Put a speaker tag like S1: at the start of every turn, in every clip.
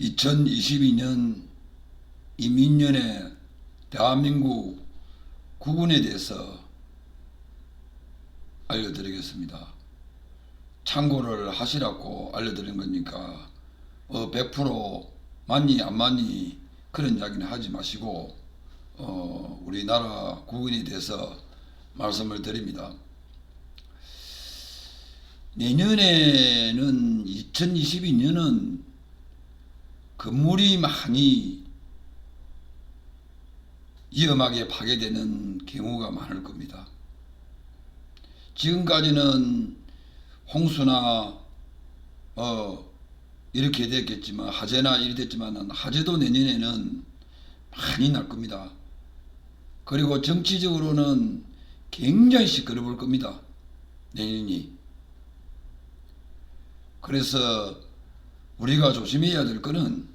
S1: 2022년 이민년의 대한민국 국군에 대해서 알려드리겠습니다. 참고를 하시라고 알려드린 거니까 어, 100% 맞니 안 맞니 그런 이야기는 하지 마시고 어, 우리나라 국군에 대해서 말씀을 드립니다. 내년에는 2022년은 건물이 많이 위험하게 파괴되는 경우가 많을 겁니다. 지금까지는 홍수나 어 이렇게 됐겠지만 화재나 이리 됐지만은 화재도 내년에는 많이 날 겁니다. 그리고 정치적으로는 굉장히 시끄러울 겁니다. 내년이. 그래서 우리가 조심해야 될 거는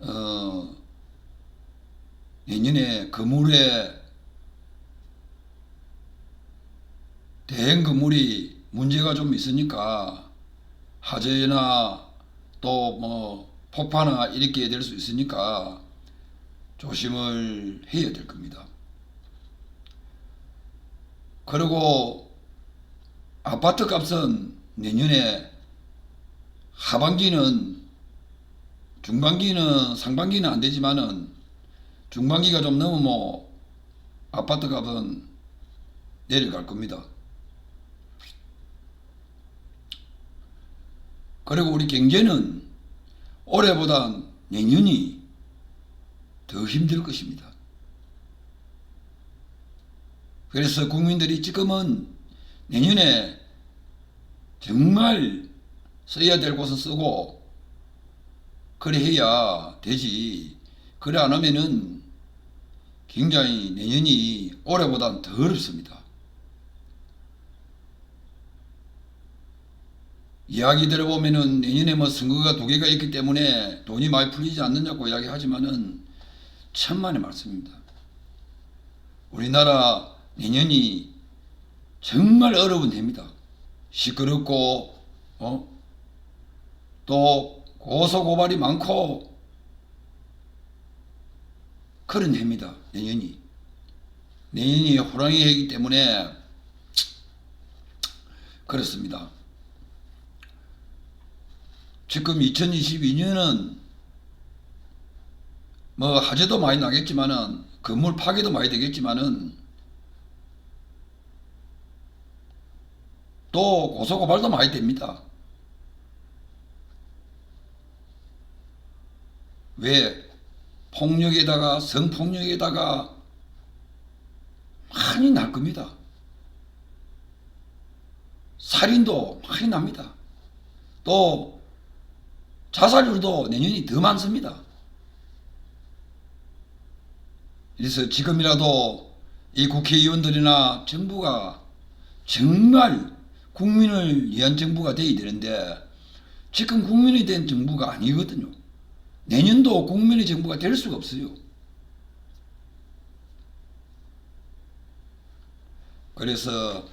S1: 어 내년에 건물에 대형 건물이 문제가 좀 있으니까 화재나 또 뭐 폭파나 이렇게 될 수 있으니까 조심을 해야 될 겁니다. 그리고 아파트 값은 내년에 하반기는 중반기는 상반기는 안 되지만은 중반기가 좀 넘으면 아파트 값은 내려갈 겁니다. 그리고 우리 경제는 올해보다 내년이 더 힘들 것입니다. 그래서 국민들이 지금은 내년에 정말 써야 될 곳은 쓰고 그래 해야 되지. 그래 안 하면은 굉장히 내년이 올해보다 더 어렵습니다. 이야기 들어보면은 내년에 뭐 선거가 두 개가 있기 때문에 돈이 많이 풀리지 않느냐고 이야기하지만은 천만의 말씀입니다. 우리나라 내년이 정말 어려운 해입니다. 시끄럽고 어? 또 고소 고발이 많고 그런 해입니다. 내년이 내년이 호랑이 해이기 때문에 그렇습니다. 지금 2022년은 뭐 화재도 많이 나겠지만은 건물 파괴도 많이 되겠지만은 또 고소고발도 많이 됩니다. 왜 폭력에다가 성폭력에다가 많이 날 겁니다. 살인도 많이 납니다. 또 자살률도 내년이 더 많습니다. 그래서 지금이라도 이 국회의원들이나 정부가 정말 국민을 위한 정부가 돼야 되는데 지금 국민이 된 정부가 아니거든요. 내년도 국민의 정부가 될 수가 없어요. 그래서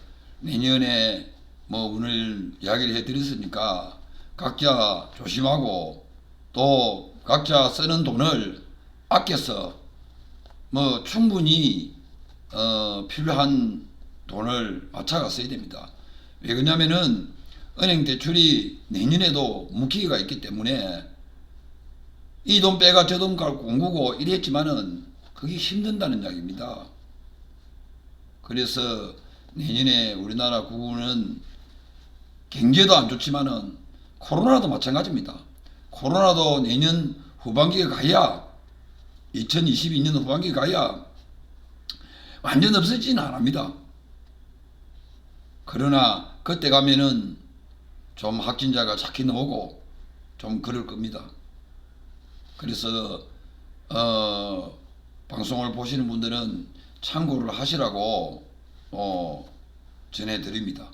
S1: 내년에 뭐 오늘 이야기를 해드렸으니까 각자 조심하고 또 각자 쓰는 돈을 아껴서 뭐 충분히 어 필요한 돈을 맞춰가 써야 됩니다. 왜 그러냐면은 은행 대출이 내년에도 묵히기가 있기 때문에 이 돈 빼가 저돈 갖고 공구고 이랬지만은 그게 힘든다는 이야기입니다. 그래서 내년에 우리나라 국군은 경제도 안 좋지만은 코로나도 마찬가지입니다. 코로나도 내년 후반기에 가야 2022년 후반기에 가야 완전 없어지지는 않습니다. 그러나 그때 가면은 좀 확진자가 찾기 나오고 좀 그럴 겁니다. 그래서 어, 방송을 보시는 분들은 참고를 하시라고 어, 전해드립니다.